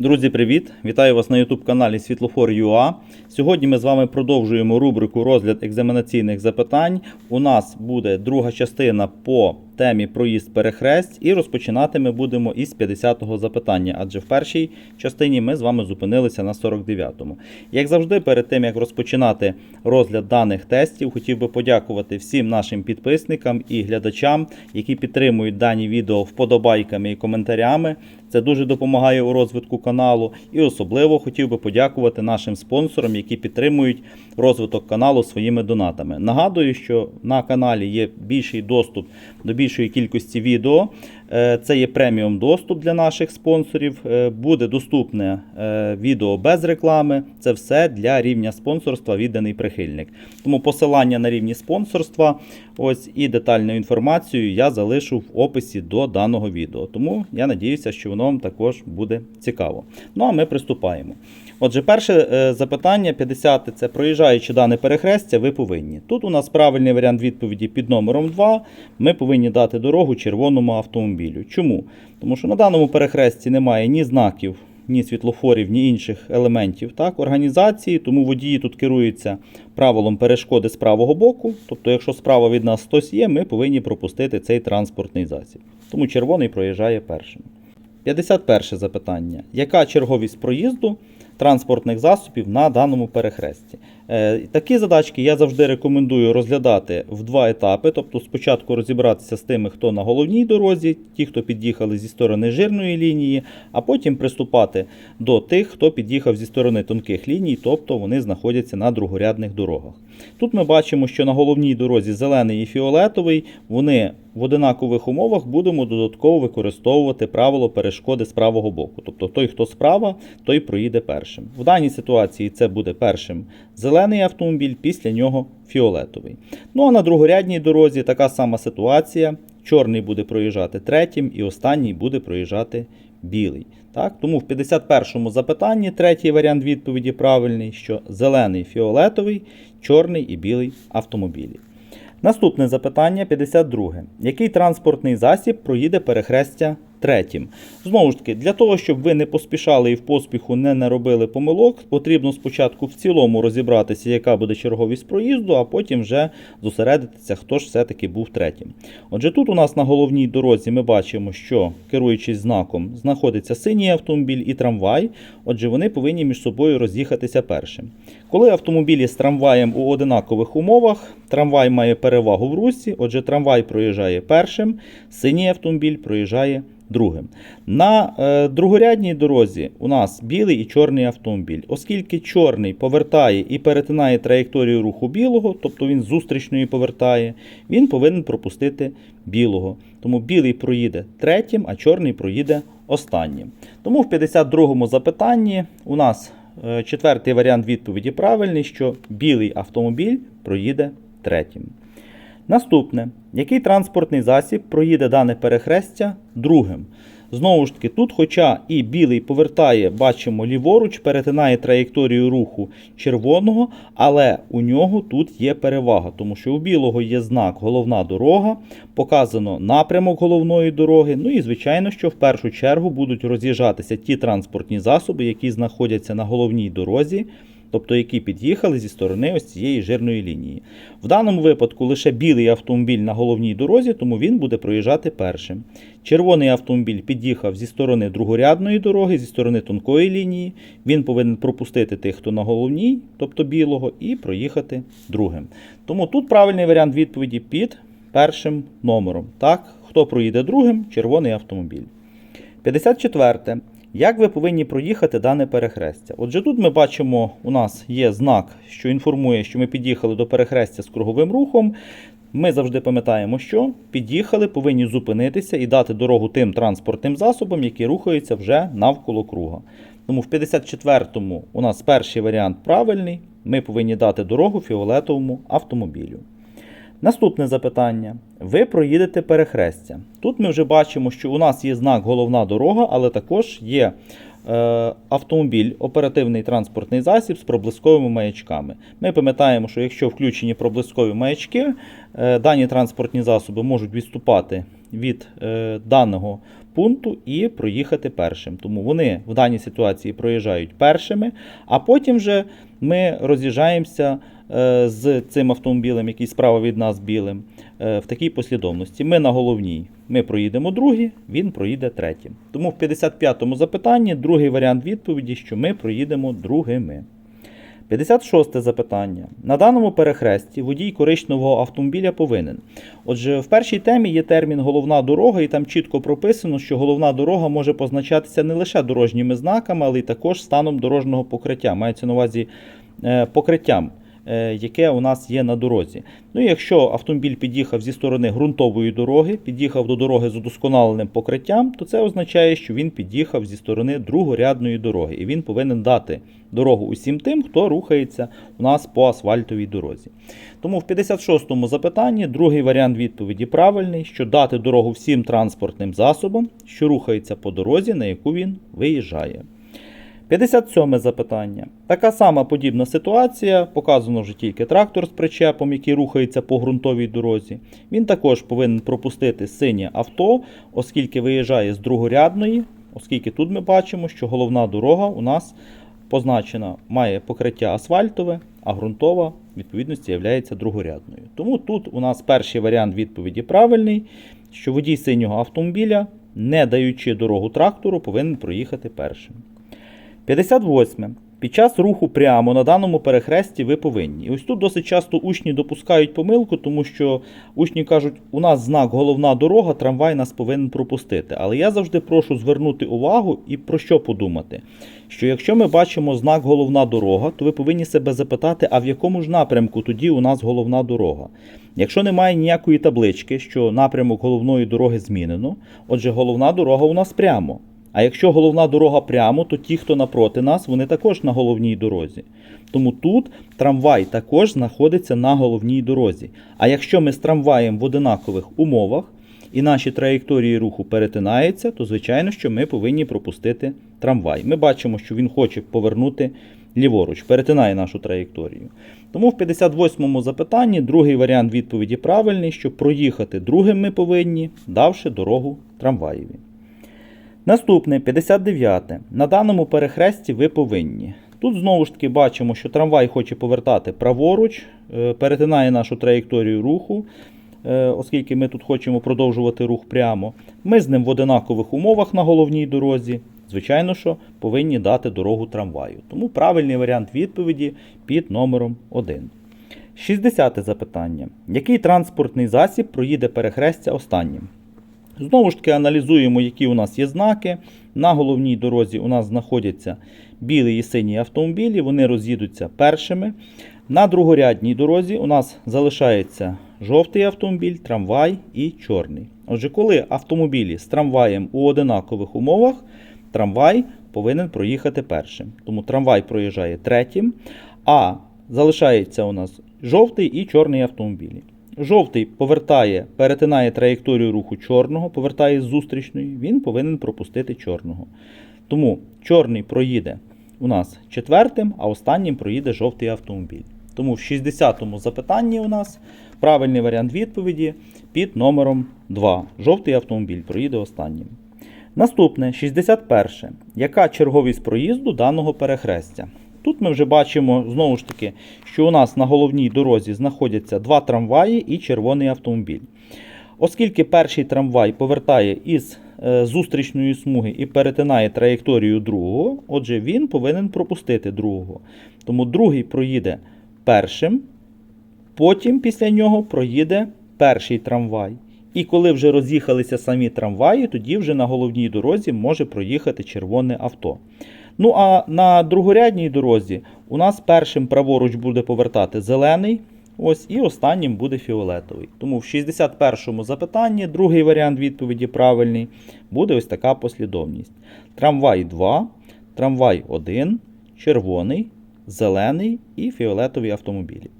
Друзі, привіт! Вітаю вас на YouTube каналі Світлофор.ua. Сьогодні ми з вами продовжуємо рубрику розгляд екзаменаційних запитань. У нас буде друга частина по темі проїзд перехресть, і розпочинати ми будемо із 50-го запитання, адже в першій частині ми з вами зупинилися на 49-му. Як завжди, перед тим як розпочинати розгляд даних тестів, хотів би подякувати всім нашим підписникам і глядачам, які підтримують дані відео вподобайками і коментарями. Це дуже допомагає у розвитку каналу. І особливо хотів би подякувати нашим спонсорам, які підтримують розвиток каналу своїми донатами. Нагадую, що на каналі є більший доступ до більшої кількості відео. Е, Це є преміум доступ для наших спонсорів. Е, Буде доступне е, відео без реклами. Це все для рівня спонсорства відданий прихильник. Тому посилання на рівні спонсорства ось і детальну інформацію я залишу в описі до даного відео. Тому я надіюся, що воно вам також буде цікаво. Ну а ми приступаємо. Отже, перше е, запитання 50 це проїжджаючи дане перехрестя, ви повинні. Тут у нас правильний варіант відповіді під номером 2. Ми повинні дати дорогу червоному автомобілю. Чому? Тому що на даному перехресті немає ні знаків, ні світлофорів, ні інших елементів так, організації, тому водії тут керуються правилом перешкоди з правого боку. Тобто, якщо справа від нас хтось є, ми повинні пропустити цей транспортний засіб. Тому червоний проїжджає першим. 51 запитання. Яка черговість проїзду транспортних засобів на даному перехресті? Е, Такі задачки я завжди рекомендую розглядати в два етапи. Тобто, спочатку розібратися з тими, хто на головній дорозі, ті, хто під'їхали зі сторони жирної лінії, а потім приступати до тих, хто під'їхав зі сторони тонких ліній, тобто вони знаходяться на другорядних дорогах. Тут ми бачимо, що на головній дорозі зелений і фіолетовий, вони в одинакових умовах будемо додатково використовувати правило перешкоди з правого боку. Тобто той, хто справа, той проїде першим. В даній ситуації це буде першим зелений автомобіль, після нього фіолетовий. Ну а на другорядній дорозі така сама ситуація. Чорний буде проїжджати третім, і останній буде проїжджати білий. Так? Тому в 51-му запитанні третій варіант відповіді правильний, що зелений фіолетовий, чорний і білий автомобілі. Наступне запитання 52. Який транспортний засіб проїде перехрестя третім? Знову ж таки, для того, щоб ви не поспішали і в поспіху не наробили помилок, потрібно спочатку в цілому розібратися, яка буде черговість проїзду, а потім вже зосередитися, хто ж все-таки був третім. Отже, тут у нас на головній дорозі ми бачимо, що керуючись знаком, знаходиться синій автомобіль і трамвай. Отже, вони повинні між собою роз'їхатися першим. Коли автомобілі з трамваєм у одинакових умовах, трамвай має перевагу в русі, отже, трамвай проїжджає першим, синій автомобіль проїжджає другим. На е, другорядній дорозі у нас білий і чорний автомобіль. Оскільки чорний повертає і перетинає траєкторію руху білого, тобто він зустрічної повертає, він повинен пропустити білого. Тому білий проїде третім, а чорний проїде останнім. Тому в 52-му запитанні у нас е, четвертий варіант відповіді правильний, що білий автомобіль проїде третім. Наступне, який транспортний засіб проїде дане перехрестя другим? Знову ж таки, тут, хоча і білий повертає, бачимо ліворуч, перетинає траєкторію руху червоного, але у нього тут є перевага, тому що у білого є знак головна дорога, показано напрямок головної дороги. Ну і звичайно, що в першу чергу будуть роз'їжджатися ті транспортні засоби, які знаходяться на головній дорозі тобто які під'їхали зі сторони ось цієї жирної лінії. В даному випадку лише білий автомобіль на головній дорозі, тому він буде проїжджати першим. Червоний автомобіль під'їхав зі сторони другорядної дороги, зі сторони тонкої лінії. Він повинен пропустити тих, хто на головній, тобто білого, і проїхати другим. Тому тут правильний варіант відповіді під першим номером. Так, хто проїде другим, червоний автомобіль. 54. Як ви повинні проїхати дане перехрестя? Отже, тут ми бачимо, у нас є знак, що інформує, що ми під'їхали до перехрестя з круговим рухом. Ми завжди пам'ятаємо, що під'їхали, повинні зупинитися і дати дорогу тим транспортним засобам, які рухаються вже навколо круга. Тому в 54-му у нас перший варіант правильний. Ми повинні дати дорогу фіолетовому автомобілю. Наступне запитання. Ви проїдете перехрестя. Тут ми вже бачимо, що у нас є знак головна дорога, але також є е, автомобіль, оперативний транспортний засіб з проблисковими маячками. Ми пам'ятаємо, що якщо включені проблискові маячки, е, дані транспортні засоби можуть відступати від е, даного пункту і проїхати першим. Тому вони в даній ситуації проїжджають першими, а потім вже ми роз'їжджаємося з цим автомобілем, який справа від нас білим, е, в такій послідовності. Ми на головній. Ми проїдемо другий, він проїде третім. Тому в 55-му запитанні другий варіант відповіді, що ми проїдемо другими. 56 запитання. На даному перехресті водій коричневого автомобіля повинен. Отже, в першій темі є термін головна дорога, і там чітко прописано, що головна дорога може позначатися не лише дорожніми знаками, але й також станом дорожнього покриття. Мається на увазі е, покриттям, е, яке у нас є на дорозі. Ну, якщо автомобіль під'їхав зі сторони ґрунтової дороги, під'їхав до дороги з удосконаленим покриттям, то це означає, що він під'їхав зі сторони другорядної дороги, і він повинен дати дорогу усім тим, хто рухається у нас по асфальтовій дорозі. Тому в 56-му запитанні другий варіант відповіді правильний, що дати дорогу всім транспортним засобам, що рухаються по дорозі, на яку він виїжджає. 57 запитання. Така сама подібна ситуація. Показано вже тільки трактор з причепом, який рухається по ґрунтовій дорозі. Він також повинен пропустити синє авто, оскільки виїжджає з другорядної, оскільки тут ми бачимо, що головна дорога у нас позначена, має покриття асфальтове, а ґрунтова, відповідності, є другорядною. Тому тут у нас перший варіант відповіді правильний, що водій синього автомобіля, не даючи дорогу трактору, повинен проїхати першим. 58. Під час руху прямо на даному перехресті ви повинні. І ось тут досить часто учні допускають помилку, тому що учні кажуть, у нас знак головна дорога, трамвай нас повинен пропустити. Але я завжди прошу звернути увагу і про що подумати. Що якщо ми бачимо знак головна дорога, то ви повинні себе запитати, а в якому ж напрямку тоді у нас головна дорога. Якщо немає ніякої таблички, що напрямок головної дороги змінено, отже, головна дорога у нас прямо. А якщо головна дорога прямо, то ті, хто напроти нас, вони також на головній дорозі. Тому тут трамвай також знаходиться на головній дорозі. А якщо ми з трамваєм в одинакових умовах і наші траєкторії руху перетинаються, то звичайно, що ми повинні пропустити трамвай. Ми бачимо, що він хоче повернути ліворуч, перетинає нашу траєкторію. Тому в 58-му запитанні другий варіант відповіді правильний, що проїхати другим ми повинні, давши дорогу трамваєві. Наступне 59. На даному перехресті ви повинні. Тут знову ж таки бачимо, що трамвай хоче повертати праворуч, е, перетинає нашу траєкторію руху, е, оскільки ми тут хочемо продовжувати рух прямо. Ми з ним в одинакових умовах на головній дорозі. Звичайно, що повинні дати дорогу трамваю. Тому правильний варіант відповіді під номером 1. 60 запитання. Який транспортний засіб проїде перехрестя останнім? Знову ж таки, аналізуємо, які у нас є знаки. На головній дорозі у нас знаходяться білий і синій автомобілі, вони роз'їдуться першими. На другорядній дорозі у нас залишається жовтий автомобіль, трамвай і чорний. Отже, коли автомобілі з трамваєм у одинакових умовах, трамвай повинен проїхати першим. Тому трамвай проїжджає третім, а залишається у нас жовтий і чорний автомобілі. Жовтий повертає, перетинає траєкторію руху чорного, повертає з зустрічної, він повинен пропустити чорного. Тому чорний проїде у нас четвертим, а останнім проїде жовтий автомобіль. Тому в 60-му запитанні у нас правильний варіант відповіді під номером 2. Жовтий автомобіль проїде останнім. Наступне 61. Яка черговість проїзду даного перехрестя? Тут ми вже бачимо знову ж таки, що у нас на головній дорозі знаходяться два трамваї і червоний автомобіль. Оскільки перший трамвай повертає із е, зустрічної смуги і перетинає траєкторію другого, отже, він повинен пропустити другого. Тому другий проїде першим, потім після нього проїде перший трамвай. І коли вже роз'їхалися самі трамваї, тоді вже на головній дорозі може проїхати червоне авто. Ну а на другорядній дорозі у нас першим праворуч буде повертати зелений, ось, і останнім буде фіолетовий. Тому в 61-му запитанні другий варіант відповіді правильний буде ось така послідовність: трамвай 2, трамвай 1, червоний, зелений і фіолетові автомобілі.